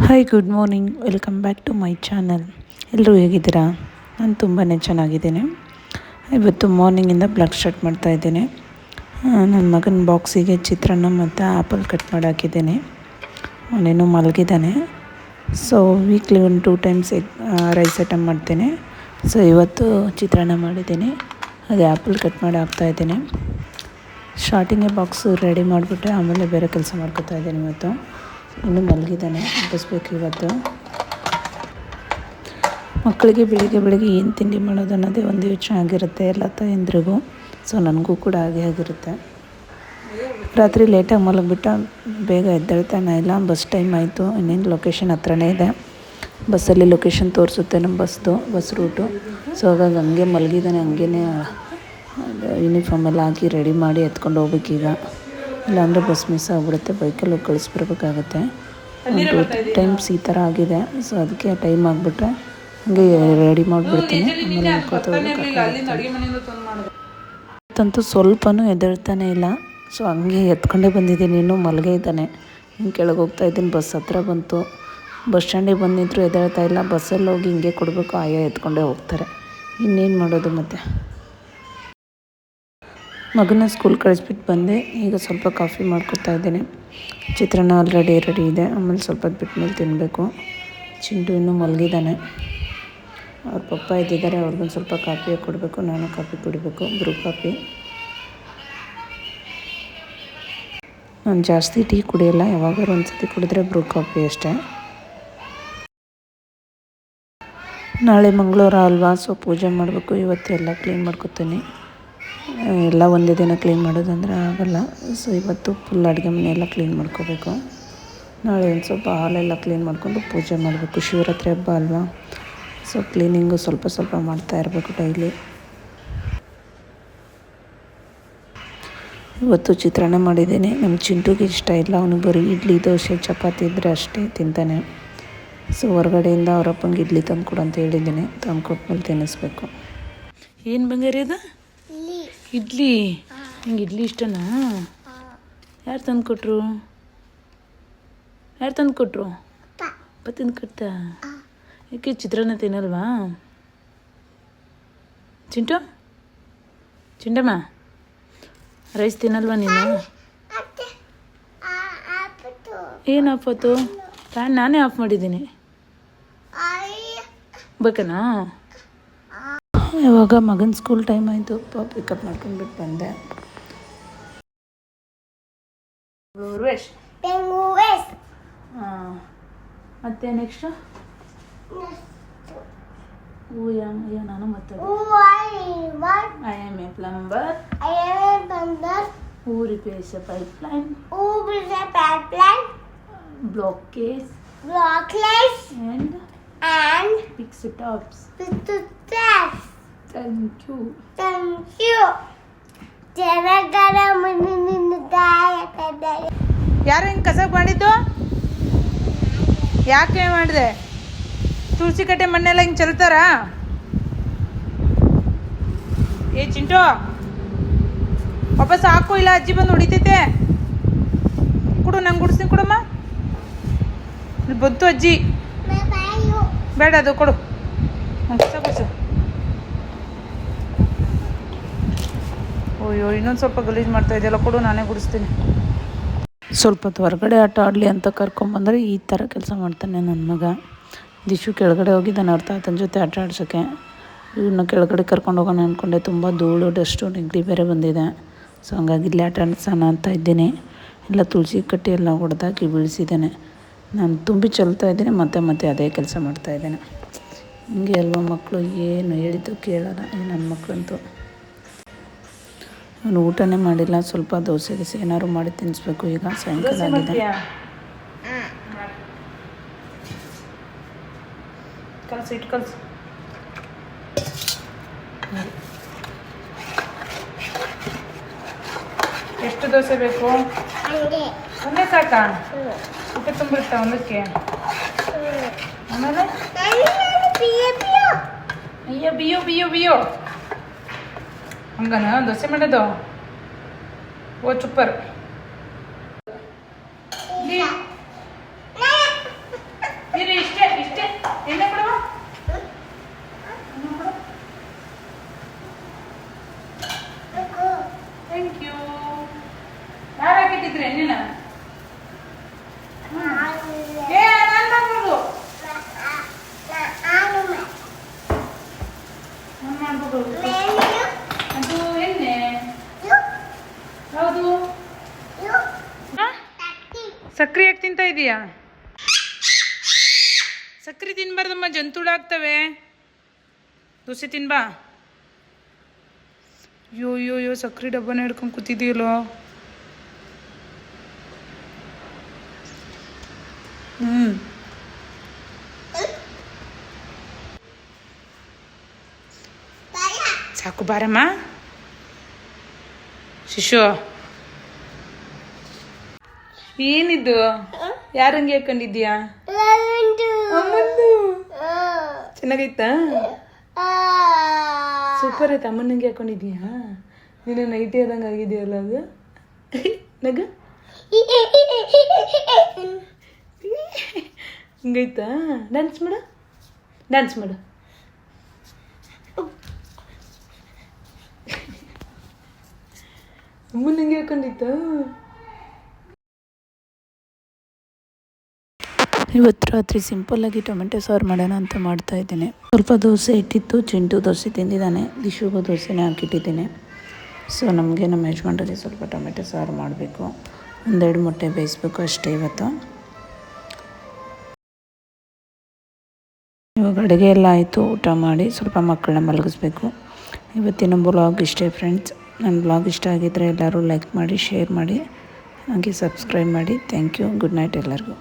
Hi good morning welcome back to my channel ಎಲ್ಲರೂ ಹೇಗಿದ್ದೀರಾ? ನಾನು ತುಂಬಾ ಚೆನ್ನಾಗಿದ್ದೇನೆ. ಇವತ್ತು ಮಾರ್ನಿಂಗಿಂದ ಬ್ಲಗ್ ಸ್ಟಾರ್ಟ್ ಮಾಡ್ತಾ ಇದ್ದೇನೆ. ನನ್ನ ಮಗನ ಬಾಕ್ಸಿಗೆ ಚಿತ್ರಾನ್ನ ಮತ್ತು ಆ್ಯಪಲ್ ಕಟ್ ಮಾಡಿ ಹಾಕಿದ್ದೇನೆ. ಅವನೇನು ಮಲಗಿದ್ದಾನೆ. ಸೊ ವೀಕ್ಲಿ ಒಂದು two times egg rice item ಮಾಡ್ತೇನೆ. ಸೊ ಇವತ್ತು ಚಿತ್ರಾನ್ನ ಮಾಡಿದ್ದೀನಿ. ಅದೇ ಆ್ಯಪಲ್ ಕಟ್ ಮಾಡಿ ಹಾಕ್ತಾಯಿದ್ದೇನೆ ಸ್ಟಾರ್ಟಿಂಗೇ ಬಾಕ್ಸು ರೆಡಿ ಮಾಡಿಬಿಟ್ಟೆ ಆಮೇಲೆ ಬೇರೆ ಕೆಲಸ ಮಾಡ್ಕೋತಾ ಇದ್ದೇನೆ ಇವತ್ತು. ಇನ್ನೂ ಮಲಗಿದ್ದಾನೆ ಎಬ್ಬಿಸ್ಬೇಕು ಇವತ್ತು. ಮಕ್ಕಳಿಗೆ ಬೆಳಿಗ್ಗೆ ಬೆಳಿಗ್ಗೆ ಏನು ತಿಂಡಿ ಮಾಡೋದು ಅನ್ನೋದೇ ಒಂದು ಯೋಚನೆ ಆಗಿರುತ್ತೆ ಎಲ್ಲ ತಾಯಂದ್ರಿಗೂ. ಸೊ ನನಗೂ ಕೂಡ ಹಾಗೆ ಆಗಿರುತ್ತೆ. ರಾತ್ರಿ ಲೇಟಾಗಿ ಮಲಗಿಬಿಟ್ಟು ಬೇಗ ಎದ್ದೇಳ್ತಾನೆ ಇಲ್ಲ ಬಸ್ ಟೈಮ್ ಆಯಿತು. ಇನ್ನೇನು ಲೊಕೇಶನ್ ಹತ್ರನೇ ಇದೆ. ಬಸ್ಸಲ್ಲಿ ಲೊಕೇಶನ್ ತೋರಿಸುತ್ತೆ ನಮ್ಮ ಬಸ್ದು ಬಸ್ ರೂಟು ಸೊ ಹಾಗಾಗಿ ಹಂಗೆ ಮಲಗಿದ್ದಾನೆ ಹಂಗೇ ಯೂನಿಫಾರ್ಮ್ ಎಲ್ಲ ಹಾಕಿ ರೆಡಿ ಮಾಡಿ ಎತ್ಕೊಂಡು ಹೋಗ್ಬೇಕೀಗ. ಇಲ್ಲಾಂದರೆ ಬಸ್ ಮಿಸ್ ಆಗಿಬಿಡುತ್ತೆ ಬೈಕಲ್ಲಿ ಹೋಗಿ ಕಳಿಸ್ಬಿಡ್ಬೇಕಾಗತ್ತೆ. ಒಂದು ಟೈಮ್ಸ್ ಈ ಥರ ಆಗಿದೆ ಸೊ ಅದಕ್ಕೆ ಟೈಮ್ ಆಗಿಬಿಟ್ರೆ ಹಂಗೆ ರೆಡಿ ಮಾಡಿಬಿಡ್ತೀನಿ. ಆಮೇಲೆ ಅಂತಂತೂ ಸ್ವಲ್ಪನೂ ಎದುರ್ತಾನೆ ಇಲ್ಲ ಸೊ ಹಂಗೆ ಎತ್ಕೊಂಡೇ ಬಂದಿದ್ದೀನಿ ಇನ್ನೂ ಮಲಗೇ ಇದ್ದಾನೆ. ಹಿಂಗೆ ಕೆಳಗೆ ಹೋಗ್ತಾ ಇದ್ದೀನಿ ಬಸ್ ಹತ್ರ ಬಂತು. ಬಸ್ ಸ್ಟ್ಯಾಂಡಿಗೆ ಬಂದಿದ್ರು ಎದ್ದೇಳ್ತಾ ಇಲ್ಲ. ಬಸ್ಸಲ್ಲಿ ಹೋಗಿ ಹಿಂಗೆ ಕೊಡಬೇಕು ಆಯಾ ಎತ್ಕೊಂಡೇ ಹೋಗ್ತಾರೆ. ಇನ್ನೇನು ಮಾಡೋದು ಮತ್ತೆ? ಮಗನ ಸ್ಕೂಲ್ ಕಳಿಸ್ಬಿಟ್ಟು ಬಂದೆ. ಈಗ ಸ್ವಲ್ಪ ಕಾಫಿ ಮಾಡ್ಕೊತಾ ಇದ್ದೇನೆ. ಚಿತ್ರಾನ್ನ ಆಲ್ರೆಡಿ ರೆಡಿ ಇದೆ. ಆಮೇಲೆ ಸ್ವಲ್ಪ ಬಿಟ್ಟ ಮೇಲೆ ತಿನ್ನಬೇಕು ಚಿಂಟು ಇನ್ನೂ ಮಲಗಿದ್ದಾನೆ ಅವ್ರ ಪಪ್ಪ ಇದ್ದಿದ್ದಾರೆ. ಅವ್ರಿಗೊಂದು ಸ್ವಲ್ಪ ಕಾಫಿ ಕೊಡಬೇಕು. ನಾನು ಕಾಫಿ ಕುಡಿಬೇಕು. ಬ್ರೂ ಕಾಫಿ ನಾನು ಜಾಸ್ತಿ ಟೀ ಕುಡಿಯಲ್ಲ. ಯಾವಾಗಾದ್ರು ಒಂದು ಸತಿ ಕುಡಿದ್ರೆ ಬ್ರೂ ಕಾಫಿ ಅಷ್ಟೇ. ನಾಳೆ ಮಂಗಳವಾರ ಅಲ್ವಾ? ಸೊ ಪೂಜೆ ಮಾಡಬೇಕು. ಇವತ್ತು ಎಲ್ಲ ಕ್ಲೀನ್ ಮಾಡ್ಕೊತೀನಿ. ಎಲ್ಲ ಒಂದೇ ದಿನ ಕ್ಲೀನ್ ಮಾಡೋದಂದರೆ ಆಗೋಲ್ಲ. ಸೊ ಇವತ್ತು ಫುಲ್ ಅಡುಗೆ ಮನೆ ಎಲ್ಲ ಕ್ಲೀನ್ ಮಾಡ್ಕೋಬೇಕು. ನಾಳೆ ಒಂದು ಸ್ವಲ್ಪ ಹಾಲೆಲ್ಲ ಕ್ಲೀನ್ ಮಾಡಿಕೊಂಡು ಪೂಜೆ ಮಾಡಬೇಕು. ಶಿವರಾತ್ರಿ ಹಬ್ಬ ಅಲ್ವಾ? ಸೊ ಕ್ಲೀನಿಂಗು ಸ್ವಲ್ಪ ಸ್ವಲ್ಪ ಮಾಡ್ತಾ ಇರಬೇಕು ಡೈಲಿ ಇವತ್ತು ಚಿತ್ರಾನ್ನ ಮಾಡಿದ್ದೀನಿ. ನಮ್ಮ ಚಿಂಟುಗೆ ಇಷ್ಟ ಇಲ್ಲ. ಅವನಿಗೆ ಬರೀ ಇಡ್ಲಿ, ದೋಸೆ, ಚಪಾತಿ ಇದ್ದರೆ ಅಷ್ಟೇ ತಿಂತಾನೆ. ಸೊ ಹೊರಗಡೆಯಿಂದ ಅವರಪ್ಪಂಗೆ ಇಡ್ಲಿ ತಂದು ಕೊಡು ಅಂತ ಹೇಳಿದ್ದೀನಿ. ತಂದು ಕೊಟ್ಮೇಲೆ ತಿನ್ನಿಸ್ಬೇಕು. ಏನು ಬಂಗಾರಿ ಅದು ಇಡ್ಲಿ. ನಿಂಗೆ ಇಡ್ಲಿ ಇಷ್ಟನಾ? ಯಾರು ತಂದು ಕೊಟ್ರು ಯಾರು ತಂದು ಕೊಟ್ರು ಅಪ್ಪ ತಂದು ಕೊಡ್ತಾ ಯಾಕೆ ಚಿತ್ರಾನ್ನ ತಿನ್ನಲ್ವಾ? ಚಿಂಟು? ಚಿಂಟಮ್ಮ? ರೈಸ್ ತಿನ್ನಲ್ವಾ ನೀನು? ಏನು ಆಫ್ ಆಯ್ತು? ಫ್ಯಾನ್ ನಾನೇ ಆಫ್ ಮಾಡಿದ್ದೀನಿ. ಬೇಕನಾ? ಇವಾಗ ಮಗನ ಸ್ಕೂಲ್ ಟೈಮ್ ಆಯಿತು ಪಿಕಪ್ ಮಾಡ್ಕೊಂಡ್ಬಿಟ್ಟು ಬಂದೆ. ಹಾಂ ಮತ್ತೆ ನೆಕ್ಸ್ಟು. ನಾನು ಮತ್ತೆ? I am a plumber who repairs a pipeline blockage and And fix taps to test. Thank you Thank you. ಜನಗಣ ಮುಂದಿನಿಂದಾಯ ಯಾರು ಹಿಂಗೆ ಕಸ ಮಾಡಿದ್ದು ಯಾಕೆ ಮಾಡಿದೆ? ತುಳಸಿ ಕಟ್ಟೆ ಮಣ್ಣೆಲ್ಲ ಹಿಂಗೆ ಚೆಲ್ತಾರ? ಏ ಚಿಂಟು. ವಾಪಸ್ ಹಾಕು ಇಲ್ಲ ಅಜ್ಜಿ ಬಂದು ಹೊಡಿತೈತೆ. ಕೊಡು ನಂಗೆ ಗುಡಿಸ್ತೀನಿ ಕೊಡಮ್ಮ. ಇಲ್ಲಿ ಬಂತು ಅಜ್ಜಿ. ಬೇಡ ಅದು ಕೊಡು. ಕಸ ಅಯ್ಯೋ, ಇನ್ನೊಂದು ಸ್ವಲ್ಪ ಗಲೀಜು ಮಾಡ್ತಾ ಇದೆಯಲ್ಲ, ಕೊಡು, ನಾನೇ ಗುಡಿಸ್ತೀನಿ. ಸ್ವಲ್ಪ ಹೊತ್ತು ಹೊರಗಡೆ ಆಟ ಆಡಲಿ ಅಂತ ಕರ್ಕೊಂಬಂದರೆ ಈ ಥರ ಕೆಲಸ ಮಾಡ್ತಾನೆ ನನ್ನ ಮಗ. ದಿಶು ಕೆಳಗಡೆ ಹೋಗಿದ್ದಾನೆ ಅವ್ರ ತಾತನ ಜೊತೆ ಆಟ ಆಡ್ಸೋಕ್ಕೆ ಇವನ್ನ ಕೆಳಗಡೆ ಕರ್ಕೊಂಡು ಹೋಗೋಣ ಅಂದ್ಕೊಂಡೆ ತುಂಬ ಧೂಳು, ಡಸ್ಟು, ನೆಗಡಿ ಬೇರೆ ಬಂದಿದೆ. ಸೊ ಹಂಗಾಗಿ ಇಲ್ಲಿ ಆಟ ಆಡ್ಸೋಣ ಅಂತ ಇದ್ದೀನಿ. ಎಲ್ಲ ತುಳಸಿ ಕಟ್ಟಿ ಎಲ್ಲ ಹೊಡೆದಾಕಿ ಬೀಳಿಸಿದ್ದೇನೆ. ನಾನು ತುಂಬಿ ಚೆಲ್ತಾ ಇದ್ದೀನಿ, ಮತ್ತೆ ಮತ್ತೆ ಅದೇ ಕೆಲಸ ಮಾಡ್ತಾ ಇದ್ದೇನೆ. ಹಿಂಗೆ ಅಲ್ವ ಮಕ್ಕಳು, ಏನು ಹೇಳಿದ್ದು ಕೇಳೋಲ್ಲ ನನ್ನ ಮಕ್ಕಳಂತೂ. ಅವನು ಊಟನೇ ಮಾಡಿಲ್ಲ ಸ್ವಲ್ಪ ದೋಸೆ ಗೀಸೆ ಏನಾದ್ರು ಮಾಡಿ ತಿನ್ನಿಸ್ಬೇಕು ಈಗ ಸಾಯಂಕಾಲ ಆಗಿದೆ. ಕಲ್ಸು ಇಟ್ಟು ಕಲ್ಸು. ಎಷ್ಟು ದೋಸೆ ಬೇಕು? ಒಂದೇ ಸಾಕಾ? ಊಟ ತುಂಬಿರ್ತಾ ಒಂದಕ್ಕೆ ಆಮೇಲೆ? ಅಯ್ಯೋ ಬಿಯೋ ಬಿಯೋ ಬಿಯೋ. ಹಂಗನ? ದೋಸೆ ಮಾಡೋದು? ಓ, ಚುಪ್ಪರ್. ಇಷ್ಟೇ ಇಷ್ಟೇ? ಎಣ್ಣೆ ಕೊಡುವ? ಥ್ಯಾಂಕ್ ಯು ಯಾರು ಹಾಕಿಟ್ಟಿದ್ರೆ ಎಣ್ಣೆನ? ಮಾಡ್ಬೋದು. ಹೌದು. ಯಾಕೆ ತಿಂತ ಇದೀಯಾ? ಸಕ್ರೆ ತಿನ್ಬಾರ್ದಮ್ಮ ಜಂತುಳು ಆಗ್ತವೆ ದೋಸೆ ತಿನ್ಬಾ. ಅಯ್ಯೋ ಅಯ್ಯೋ ಅಯ್ಯೋ ಸಕ್ಕರೆ ಡಬ್ಬನ ಹಿಡ್ಕೊಂಡು ಕೂತಿದೀಯಲ್ಲೋ ಹ್ಞೂ ಸಾಕು ಬಾರಮ್ಮ. ಶಿಶು ಏನಿದು ಯಾರಂಗೆ ಹಾಕೊಂಡಿದ್ಯಾ ಚೆನ್ನಾಗೈತ. ಸೂಪರ್ ಆಯ್ತು ಅಮ್ಮನಿಗೆ ಹಾಕೊಂಡಿದ್ಯಾ ನೀನು ನೈಟಿ ಆದಂಗೆ ಆಗಿದೆಯಲ್ಲ ಅದು ನಗ ಹಿಂಗೈತಾ ಡ್ಯಾನ್ಸ್ ಮಾಡು ಡ್ಯಾನ್ಸ್ ಮಾಡು ಅಮ್ಮನಿಗೆ ಹಾಕೊಂಡಿತ್ತ ಇವತ್ತು ರಾತ್ರಿ ಸಿಂಪಲ್ಲಾಗಿ ಟೊಮೆಟೊ ಸಾರು ಮಾಡೋಣ ಅಂತ ಮಾಡ್ತಾ ಇದ್ದೀನಿ. ಸ್ವಲ್ಪ ದೋಸೆ ಇಟ್ಟಿತ್ತು, ಚಿಂಟು ದೋಸೆ ತಿಂದಿದ್ದಾನೆ ದಿಶುಗೂ ದೋಸೆನೇ ಹಾಕಿಟ್ಟಿದ್ದೀನಿ. ಸೊ ನಮಗೆ ನಮ್ಮ ಯಜಮಾನ್ರಿಗೆ ಸ್ವಲ್ಪ ಟೊಮೆಟೊ ಸಾರು ಮಾಡಬೇಕು. ಒಂದೆರಡು ಮೊಟ್ಟೆ ಬೇಯಿಸ್ಬೇಕು ಅಷ್ಟೇ ಇವತ್ತು. ಇವಾಗ ಅಡುಗೆ ಎಲ್ಲ ಆಯಿತು, ಊಟ ಮಾಡಿ ಸ್ವಲ್ಪ ಮಕ್ಕಳನ್ನ ಮಲಗಿಸ್ಬೇಕು. ಇವತ್ತಿನ ಬ್ಲಾಗ್ ಇಷ್ಟೇ ಫ್ರೆಂಡ್ಸ್ ನನ್ನ ಬ್ಲಾಗ್ ಇಷ್ಟ ಆಗಿದ್ದರೆ ಎಲ್ಲರೂ ಲೈಕ್ ಮಾಡಿ, ಶೇರ್ ಮಾಡಿ, ಹಾಗೆ ಸಬ್ಸ್ಕ್ರೈಬ್ ಮಾಡಿ. Thank you. ಗುಡ್ ನೈಟ್ ಎಲ್ಲರಿಗೂ.